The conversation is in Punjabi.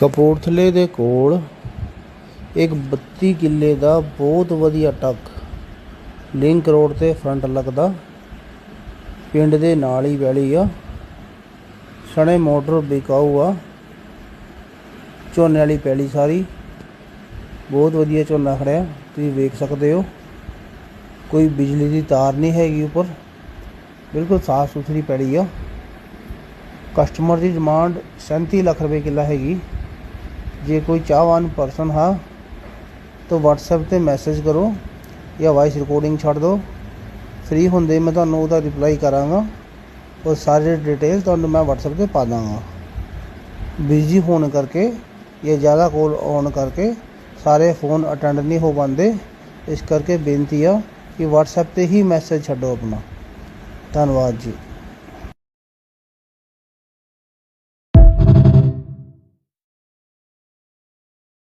ਕਪੂਰਥਲੇ ਦੇ ਕੋਲ ਇੱਕ 32 ਕਿੱਲੇ ਦਾ ਬਹੁਤ ਵਧੀਆ ਟੱਕ ਲਿੰਕ ਰੋਡ ਤੇ ਫਰੰਟ ਲੱਗਦਾ। ਪਿੰਡ ਦੇ ਨਾਲ ਹੀ ਵੈਲੀ ਆ। ਸਣੇ ਮੋਟਰ ਵਿਕਾਊ ਆ। ਝੋਨੇ ਵਾਲੀ ਪੈਲੀ ਸਾਰੀ। ਬਹੁਤ ਵਧੀਆ ਝੋਨਾ ਖੜਿਆ। ਤੁਸੀਂ ਵੇਖ ਸਕਦੇ ਹੋ। ਕੋਈ ਬਿਜਲੀ ਦੀ ਤਾਰ ਨਹੀਂ ਹੈਗੀ ਉੱਪਰ। ਬਿਲਕੁਲ ਸਾਫ਼ ਸੁਥਰੀ ਪੈਲੀ ਆ। ਕਸਟਮਰ ਦੀ ਡਿਮਾਂਡ 37 ਲੱਖ ਰੁਪਏ ਕਿੱਲਾ ਹੈਗੀ। ਜੇ ਕੋਈ ਚਾਹਵਾਨ ਪਰਸਨ ਹਾਂ, ਤਾਂ WhatsApp ਤੇ ਮੈਸੇਜ ਕਰੋ ਜਾਂ ਵਾਇਸ ਰਿਕਾਰਡਿੰਗ ਛੱਡ ਦਿਓ। ਫ੍ਰੀ ਹੁੰਦੇ ਮੈਂ ਤੁਹਾਨੂੰ ਉਹਦਾ ਰਿਪਲਾਈ ਕਰਾਂਗਾ। ਉਹ ਸਾਰੇ ਡਿਟੇਲ ਤੁਹਾਨੂੰ ਮੈਂ WhatsApp ਤੇ ਪਾ ਦਾਂਗਾ। ਬਿਜ਼ੀ ਹੋਣ ਕਰਕੇ ਜਾਂ ਜ਼ਿਆਦਾ ਕੋਲ ਆਉਣ ਕਰਕੇ ਸਾਰੇ ਫੋਨ ਅਟੈਂਡ ਨਹੀਂ ਹੋ ਪਾਉਂਦੇ। ਇਸ ਕਰਕੇ ਬੇਨਤੀ ਆ ਕਿ WhatsApp ਤੇ ਹੀ ਮੈਸੇਜ ਛੱਡੋ ਆਪਣਾ। ਧੰਨਵਾਦ ਜੀ।